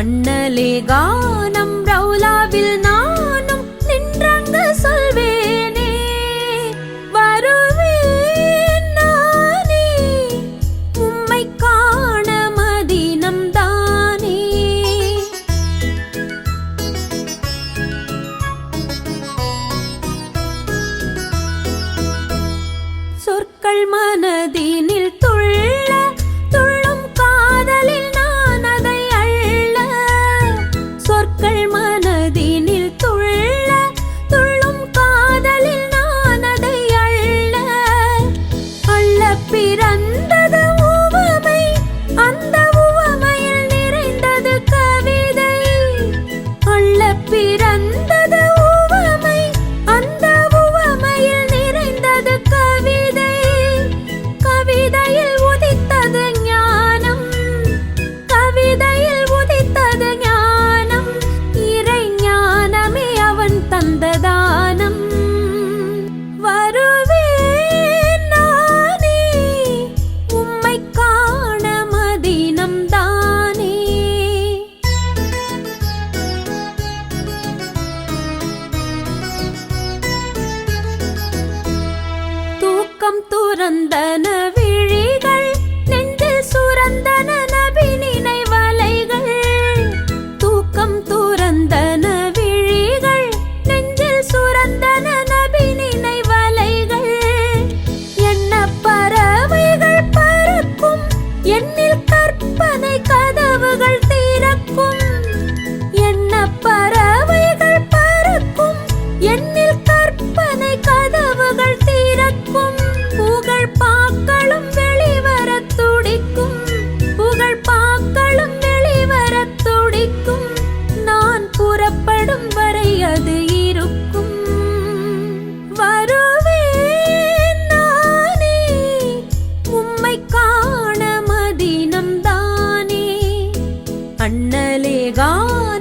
அண்ணலே கானம் ரவுலாவில் நானும் நின்றங்கு சொல்வேனே. வருவேன் நானே உம்மை காண மதினம் தானே. சொற்கள் மனதே கவிதையில் உதித்தது ஞானம். கவிதையில் உதித்தது ஞானம். இறை ஞானமே அவன் தந்த தானம் வருவேன் உம்மை காண மதினம் தானே. தூக்கம் துறந்தன ഇന്നലെ ഗാന